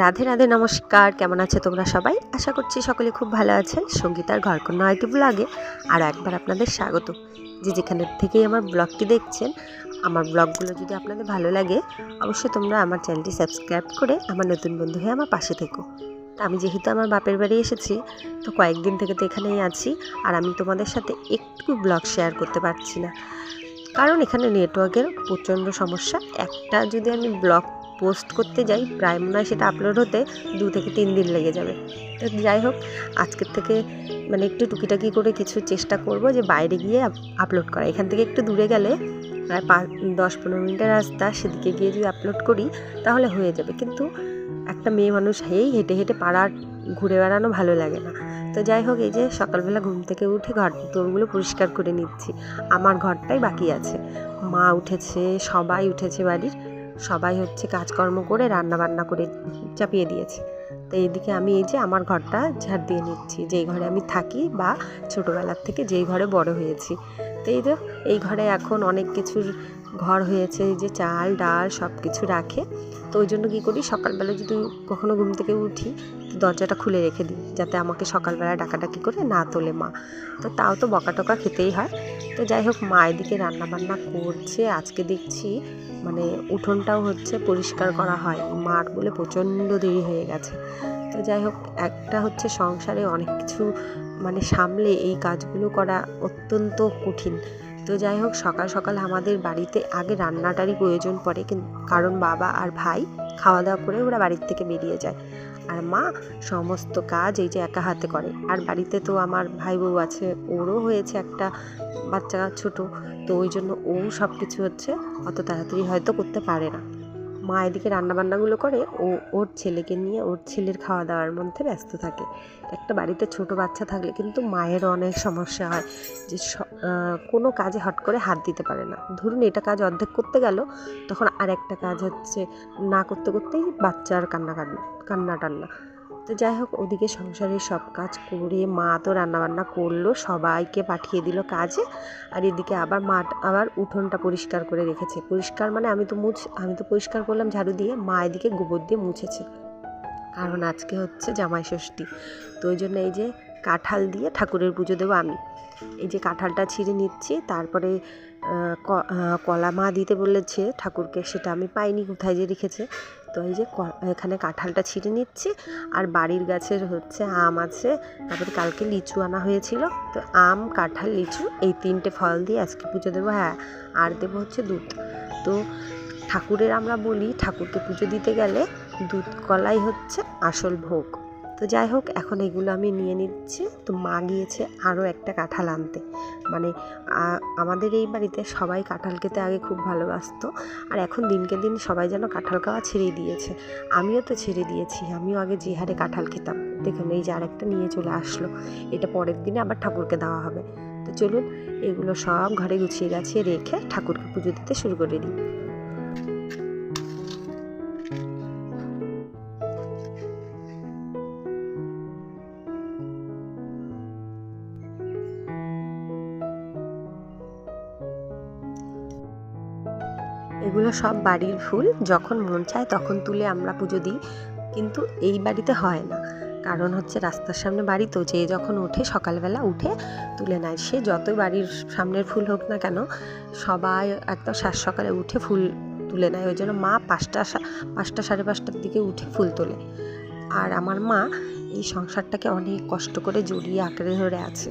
রাধে রাধে, নমস্কার। কেমন আছে তোমরা সবাই? আশা করছি সকলে খুব ভালো আছেন সঙ্গীতার ঘরকন্যা আইটি ব্লগে আরও একবার আপনাদের স্বাগত। যে যেখানে থেকেই আমার ব্লগটি দেখছেন, আমার ব্লগগুলো যদি আপনাদের ভালো লাগে, অবশ্যই তোমরা আমার চ্যানেলটি সাবস্ক্রাইব করে আমার নতুন বন্ধু হয়ে আমার পাশে থেকো। তা আমি যেহেতু আমার বাপের বাড়ি এসেছি, তো কয়েকদিন থেকে তো এখানেই আছি, আর আমি তোমাদের সাথে একটু ব্লগ শেয়ার করতে পারছি না। কারণ এখানে নেটওয়ার্কের প্রচণ্ড সমস্যা। একটা যদি আমি ব্লগ পোস্ট করতে যাই, প্রায় মনে হয় সেটা আপলোড হতে দু থেকে তিন দিন লেগে যাবে। তো যাই হোক, আজকের থেকে মানে একটু টুকিটাকি করে কিছু চেষ্টা করব যে বাইরে গিয়ে আপলোড করা। এখান থেকে একটু দূরে গেলে প্রায় পাঁচ, দশ পনেরো মিনিটের রাস্তা, সেদিকে গিয়ে যদি আপলোড করি, তাহলে হয়ে যাবে। কিন্তু একটা মেয়ে মানুষ হেই, হেঁটে হেঁটে পাড়ার ঘুরে বেড়ানো ভালো লাগে না। তো যাই হোক, এই যে সকালবেলা ঘুম থেকে উঠে ঘর দোরগুলো পরিষ্কার করে নিচ্ছি। আমার ঘরটাই বাকি আছে। মা উঠেছে, সবাই উঠেছে বাড়ির। সবাই হচ্ছে কাজকর্ম করে রান্না বান্না করে চাপিয়ে দিয়েছে। তো এইদিকে আমি এই যে আমার ঘরটা ঝাড় দিয়ে নিচ্ছি। যেই ঘরে আমি থাকি বা ছোটোবেলার থেকে যেই ঘরে বড় হয়েছি। তো এই তো এই ঘরে এখন অনেক কিছুর ঘর হয়েছে যে চাল, ডাল সব কিছু রাখে। তো ওই জন্য কী করি, সকালবেলা যদি কখনো ঘুম থেকে উঠি দরজাটা খুলে রেখে দিই, যাতে আমাকে সকালবেলা ডাকাডাকি করে না তোলে মা। তো তাও তো বকা টকা খেতেই হয়। তো যাই হোক, মা এদিকে রান্নাবান্না করছে, আজকে দেখছি মানে উঠোনটাও হচ্ছে পরিষ্কার করা হয়, মার বলে প্রচণ্ড দেরি হয়ে গেছে। তো যাই হোক, একটা হচ্ছে সংসারে অনেক কিছু মানে সামলে এই কাজগুলো করা অত্যন্ত কঠিন। তো যাই হোক, সকাল সকাল আমাদের বাড়িতে আগে রান্নাটারই প্রয়োজন পড়ে কারণ বাবা আর ভাই খাওয়া দাওয়া করে ওরা বাড়ির থেকে বেরিয়ে যায়। আর মা সমস্ত কাজ এই যে একা হাতে করে। আর বাড়িতে তো আমার ভাই বউ আছে, ওরও হয়েছে একটা বাচ্চা ছোট, তো ওই জন্য ও সব কিছু হচ্ছে, অত তাড়াতাড়ি হয়তো করতে পারে না। মা এদিকে রান্নাবান্নাগুলো করে, ও ওর ছেলেকে নিয়ে ওর ছেলের খাওয়া দাওয়ার মধ্যে ব্যস্ত থাকে। একটা বাড়িতে ছোট বাচ্চা থাকলে কিন্তু মায়ের অনেক সমস্যা হয় যে কোনো কাজে হট করে হাত দিতে পারে না। ধরুন এটা কাজ অর্ধেক করতে গেল, তখন আর একটা কাজ হচ্ছে না করতে করতেই বাচ্চার কান্না কান্না কান্না টান্না। তো যাই হোক, ওদিকে সংসারের সব কাজ করে মা তো রান্নাবান্না করল, সবাইকে পাঠিয়ে দিল কাজে। আর এদিকে আবার মা আবার উঠোনটা পরিষ্কার করে রেখেছে। পরিষ্কার মানে আমি তো মুছ, আমি তো পরিষ্কার করলাম ঝাড়ু দিয়ে, মা এদিকে গোবর দিয়ে মুছেছে। কারণ আজকে হচ্ছে জামাই ষষ্ঠী। তো ওই জন্য এই যে কাঁঠাল দিয়ে ঠাকুরের পুজো দেবো আমি। এই যে কাঁঠালটা ছিঁড়ে নিচ্ছি, তারপরে কলা মা দিতে বলেছে ঠাকুরকে, সেটা আমি পাইনি, কোথায় যে রেখেছে। তো এই যে এখানে কাঁঠালটা ছিঁড়ে নিচ্ছি। আর বাড়ির গাছের হচ্ছে আম আছে, তারপরে কালকে লিচু আনা হয়েছিল। তো আম, কাঁঠাল, লিচু এই তিনটে ফল দিয়ে আজকে পুজো দেবো। হ্যাঁ আর দেবো হচ্ছে দুধ। তো ঠাকুরের আমরা বলি, ঠাকুরকে পুজো দিতে গেলে দুধ কলাই হচ্ছে আসল ভোগ। তো যাই হোক, এখন এগুলো আমি নিয়ে নিচ্ছি। তো মা গিয়েছে আরও একটা কাঁঠাল আনতে। মানে আমাদের এই বাড়িতে সবাই কাঁঠাল খেতে আগে খুব ভালোবাসতো। আর এখন দিনকে দিন সবাই যেন কাঁঠাল খাওয়া ছেড়ে দিয়েছে। আমিও তো ছেড়ে দিয়েছি, আমিও আগে যে হারে কাঁঠাল খেতাম। দেখুন, এই যে আরেকটা নিয়ে চলে আসলো। এটা পরের দিনে আবার ঠাকুরকে দেওয়া হবে। তো চলুন, এগুলো সব ঘরে গুছিয়ে গাছিয়ে রেখে ঠাকুরকে পুজো দিতে শুরু করে দিই। এগুলো সব বাড়ির ফুল, যখন মন চায় তখন তুলে আমরা পুজো দিই। কিন্তু এই বাড়িতে হয় না। কারণ হচ্ছে রাস্তার সামনে বাড়ি তো, যে যখন ওঠে সকালবেলা উঠে তুলে নেয়। সে যতই বাড়ির সামনের ফুল হোক না কেন, সবাই একদম সাত সকালে উঠে ফুল তুলে নেয়। ওই জন্য মা পাঁচটা পাঁচটা সাড়ে পাঁচটার দিকে উঠে ফুল তোলে। আর আমার মা এই সংসারটাকে অনেক কষ্ট করে জড়িয়ে আঁকড়ে ধরে আছে।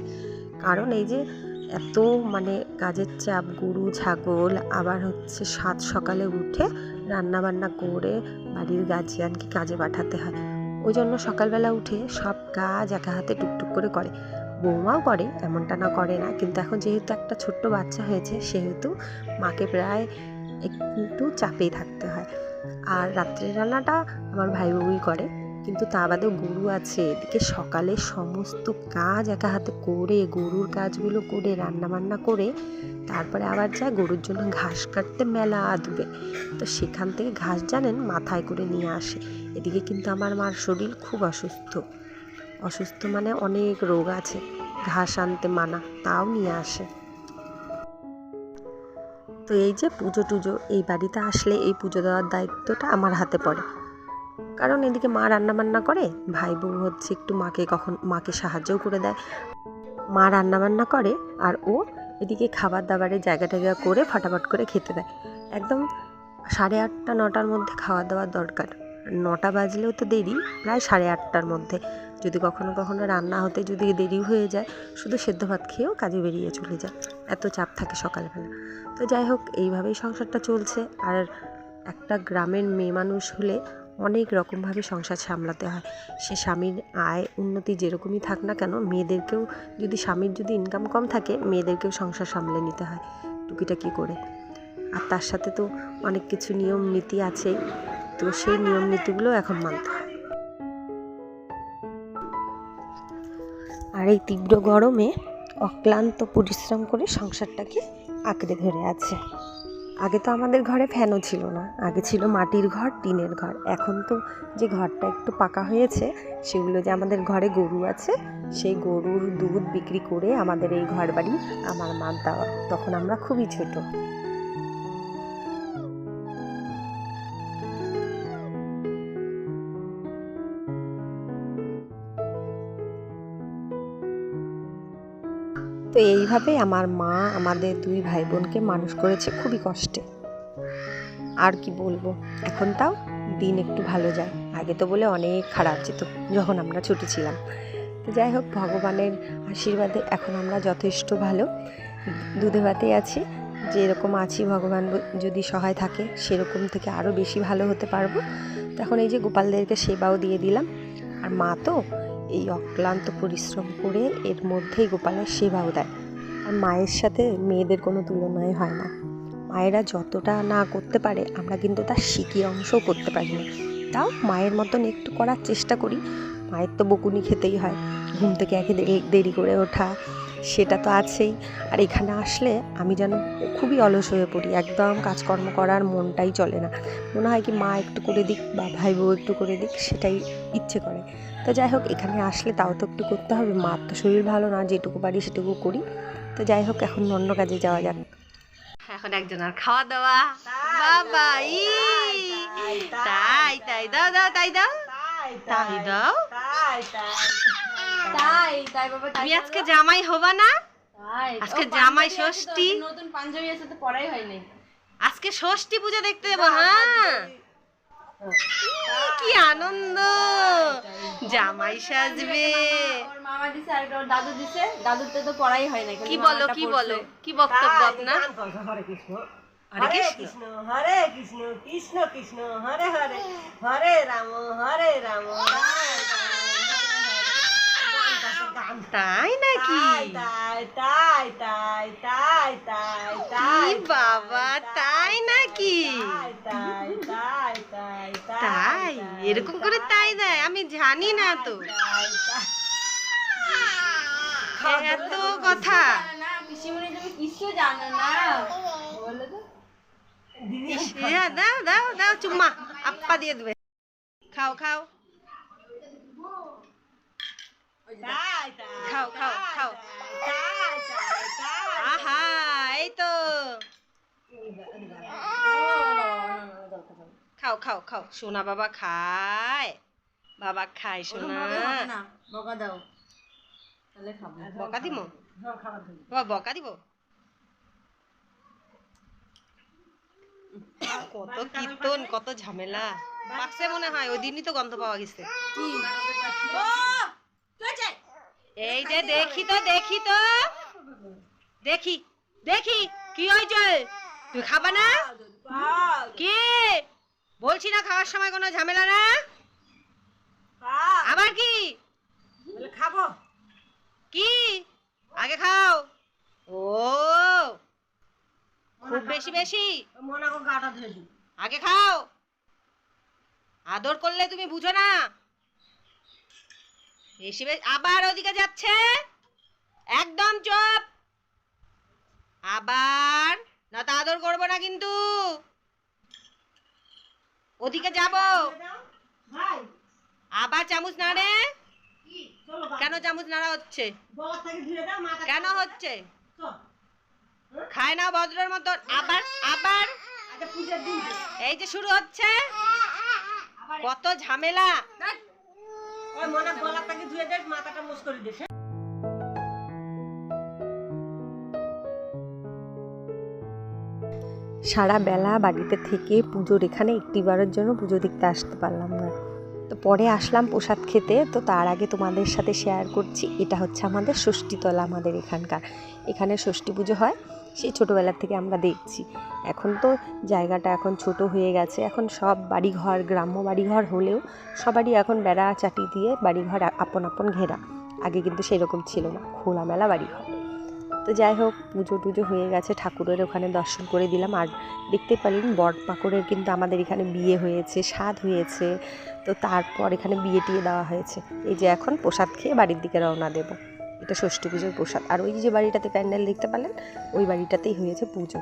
কারণ এই যে এত মানে কাজের চাপ, গরু, ছাগল, আবার হচ্ছে সাত সকালে উঠে রান্না বান্না করে বাড়ির গার্জিয়ানকে কাজে পাঠাতে হয়। ওই জন্য সকালবেলা উঠে সব কাজ একা হাতে টুকটুক করে করে। বৌমাও করে, এমনটা না করে না, কিন্তু এখন যেহেতু একটা ছোট্ট বাচ্চা হয়েছে, সেহেতু মাকে প্রায় একটু চাপেই থাকতে হয়। আর রাত্রের রান্নাটা আমার ভাই বউই করে। কিন্তু তা বাদেও গরু আছে। এদিকে সকালে সমস্ত কাজ একা হাতে করে, গরুর কাজগুলো করে রান্না বান্না করে, তারপরে আবার যায় গরুর জন্য ঘাস কাটতে মেলা দূরে তো সেখান থেকে ঘাস জানেন মাথায় করে নিয়ে আসে। এদিকে কিন্তু আমার মার শরীর খুব অসুস্থ। অসুস্থ মানে অনেক রোগ আছে, ঘাস আনতে মানা, তাও নিয়ে আসে। তো এই যে পুজো টুজো, এই বাড়িতে আসলে এই পুজো দেওয়ার দায়িত্বটা আমার হাতে পড়ে। কারণ এদিকে মা রান্না বান্না করে, ভাই বউ হচ্ছে একটু মাকে কখন, মাকে সাহায্যও করে দেয়। মা রান্না বান্না করে আর ও এদিকে খাবার দাবারের জায়গা টায়গা করে ফটাফট করে খেতে দেয়। একদম সাড়ে আটটা, নটার মধ্যে খাওয়া দাওয়ার দরকার। নটা বাজলেও তো দেরি, প্রায় সাড়ে আটটার মধ্যে। যদি কখনো কখনো রান্না হতে যদি দেরি হয়ে যায়, শুধু সেদ্ধ ভাত খেয়েও কাজে বেরিয়ে চলে যায়। এত চাপ থাকে সকালবেলা। তো যাই হোক, এইভাবেই সংসারটা চলছে। আর একটা গ্রামের মেয়ে মানুষ হলে অনেক রকমভাবে সংসার সামলাতে হয়। সে স্বামীর আয় উন্নতি যেরকমই থাক না কেন, মেয়েদেরকেও যদি স্বামীর যদি ইনকাম কম থাকে, মেয়েদেরকেও সংসার সামলে নিতে হয় টুকিটাকি করে। আর তার সাথে তো অনেক কিছু নিয়ম নীতি আছে, তো সেই নিয়ম নীতিগুলো এখন মানতে হয়। আর এই তীব্র গরমে অক্লান্ত পরিশ্রম করে সংসারটাকে আঁকড়ে ধরে আছে। আগে তো আমাদের ঘরে ফ্যানও ছিল না। আগে ছিল মাটির ঘর, টিনের ঘর। এখন তো যে ঘরটা একটু পাকা হয়েছে, সেগুলো যে আমাদের ঘরে গরু আছে, সেই গরুর দুধ বিক্রি করে আমাদের এই ঘর বাড়ি আমার মা দেওয়া। তখন আমরা খুবই ছোট। এইভাবে আমার মা আমাদের দুই ভাই বোনকে মানুষ করেছে খুবই কষ্টে। আর কি বলব, এখন তাও দিন একটু ভালো যায়। আগে তো বলে অনেক খারাপ যেত যখন আমরা ছোটো ছিলাম। তো যাই হোক, ভগবানের আশীর্বাদে এখন আমরা যথেষ্ট ভালো। দুধে ভাতে আছি, যেরকম আছি, ভগবান যদি সহায় থাকে, সেরকম থেকে আরও বেশি ভালো হতে পারব। তখন এই যে গোপালদেরকে সেবাও দিয়ে দিলাম। আর মা তো এই অক্লান্ত পরিশ্রম করে এর মধ্যেই গোপালের সেবাও দেয়। আর মায়ের সাথে মেয়েদের কোনো তুলনাই হয় না। মায়েরা যতটা না করতে পারে, আমরা কিন্তু তার শিকি অংশও করতে পারি না। তাও মায়ের মতন একটু করার চেষ্টা করি। মায়ের তো বকুনি খেতেই হয়। ঘুম থেকে একে দেরি দেরি করে ওঠা সেটা তো আছেই। আর এখানে আসলে আমি যেন খুবই অলস হয়ে পড়ি। একদম কাজকর্ম করার মনটাই চলে না। মনে হয় কি মা একটু করে দিক বা ভাই বউ একটু করে দিক সেটাই ইচ্ছে করে। তো যাই হোক এখানে আসলে তাও তো একটু করতে হবে। মার তো শরীর ভালো না যেটুকু পারি সেটুকু করি। তো যাই হোক এখন অন্য কাজে যাওয়া যাক। এখন একজন আর খাওয়া দাওয়া বাবা ই! তাই তাই দাও দাও তাই দাও। তাই দাও। তাই তাই। বাবা তাই তুমি আজকে জামাই হবা না আজকে জামাই ষষ্ঠী। নতুন পাঞ্জাবি আছে তো পড়াই হয়নি আজকে ষষ্ঠী পুজো দেখতে যাব হ্যাঁ কি আনন্দ জামাই সাজবে ওর মামা দিছে আর ওর দাদু দিছে দাদুতে তো পড়াই হয় না কি বলো কি বলো কি বক্তব্য আপনার হরে কৃষ্ণ হরে কৃষ্ণ হরে কৃষ্ণ কৃষ্ণ কৃষ্ণ হরে হরে হরে রাম হরে রাম তাই নাকি তাই তাই তাই তাই তাই বাবা তাই নাকি তাই তাই তাই তাই এরকম করে তাই দেয় আমি জানি না তো এত কথা ইয়া, দাও দাও দাও চুম্মা আপ্পা দিয়ে দেবে খাও খাও খাও খাও খাও আহা এই তো। খাও খাও খাও। সোনা বাবা খায়। বাবা খায় সোনা। বকা দাও। তাহলে খাব। বকা দিব? হ্যাঁ। বাবা বকা দিব? কত কীর্তন কত ঝামেলা। বাক্সে মনে হয় ওই দিনই তো গন্ধ পাওয়া গেছে। কি? এই যে দেখি তো দেখি তো। দেখি দেখি কি হয়েছে? তুই খাবা না? কি? বলছি না খাওয়ার সময় কোনো ঝামেলা না? আবার কি? খাব। কি? আগে খাও। ও। খুব বেশি বেশি? মনে গাটা আগে খাও। আদর করলে তুমি বুঝো না। বেশি আবার ওদিকে যাচ্ছে। একদম চুপ। আবার না তো আদর করব না কিন্তু। ওদিকে যাব। আবার চামচ নাড়ে কেন চামচ নাড়া হচ্ছে? কেন হচ্ছে? খায় না ভদ্রের মতন। আবার আবার। এই যে শুরু হচ্ছে। কত ঝামেলা। ওই মনে গলাটাকে ধুয়ে দেখ মাথাটা মুস করে? সারা বেলা বাড়িতে থেকে পুজোর এখানে একটিবারের জন্য পুজো দেখতে আসতে পারলাম না তো পরে আসলাম প্রসাদ খেতে, তো তার আগে তোমাদের সাথে শেয়ার করছি, এটা হচ্ছে আমাদের ষষ্ঠীতলা আমাদের এখানকার এখানে ষষ্ঠী পুজো হয় সেই ছোটোবেলার থেকে আমরা দেখছি। এখন তো জায়গাটা এখন ছোট হয়ে গেছে। এখন সব বাড়িঘর, গ্রাম্য বাড়িঘর হলেও সবারই এখন বেড়া চাটি দিয়ে বাড়িঘর আপন আপন ঘেরা। আগে কিন্তু সেরকম ছিল না, খোলামেলা বাড়িঘর। তো যাই হোক, পুজো টুজো হয়ে গেছে, ঠাকুরের ওখানে দর্শন করে দিলাম। আর দেখতে পারলেন বট পাকড়ের কিন্তু আমাদের এখানে বিয়ে হয়েছে স্বাদ হয়েছে। তো তারপর এখানে বিয়ে টিয়ে দেওয়া হয়েছে। এই যে এখন প্রসাদ খেয়ে বাড়ির দিকে রওনা দেব। এটা ষষ্ঠী পুজোর প্রসাদ। আর ওই যে বাড়িটাতে প্যান্ডেল দেখতে পারলেন ওই বাড়িটাতেই হয়েছে পুজো।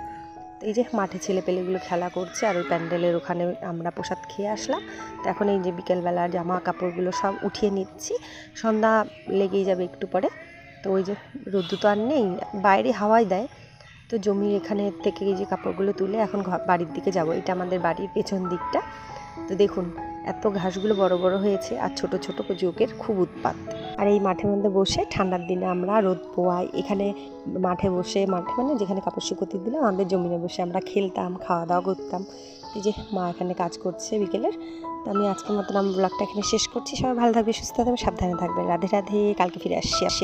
তো এই যে মাঠে ছেলে পেলেগুলো খেলা করছে, আর ওই প্যান্ডেলের ওখানে আমরা প্রসাদ খেয়ে আসলাম। তো এখন এই যে বিকেলবেলা জামা কাপড়গুলো সব উঠিয়ে নিচ্ছি। সন্ধ্যা লেগেই যাবে একটু পরে। তো ওই যে রোদ্দু তো আর নেই, বাইরে হাওয়াই দেয়। তো জমির এখানে থেকে এই যে কাপড়গুলো তুলে এখন বাড়ির দিকে যাব। এটা আমাদের বাড়ির পেছন দিকটা। তো দেখুন, এত ঘাসগুলো বড় বড় হয়েছে, আর ছোট ছোট যোগের খুব উৎপাত। আর এই মাঠের মধ্যে বসে ঠান্ডার দিনে আমরা রোদ পোয়াই। এখানে মাঠে বসে, মাঠে মানে যেখানে কাপড় শুকোতে দিলাম, আমাদের জমিনে বসে আমরা খেলতাম খাওয়া দাওয়া করতাম। এই যে মা এখানে কাজ করছে বিকেলের। তো আমি আজকের মতন আমি ব্লগটা এখানে শেষ করছি। সবাই ভালো থাকবে, সুস্থ থাকবে, সাবধানে থাকবে। রাধে রাধে। কালকে ফিরে আসছি আসি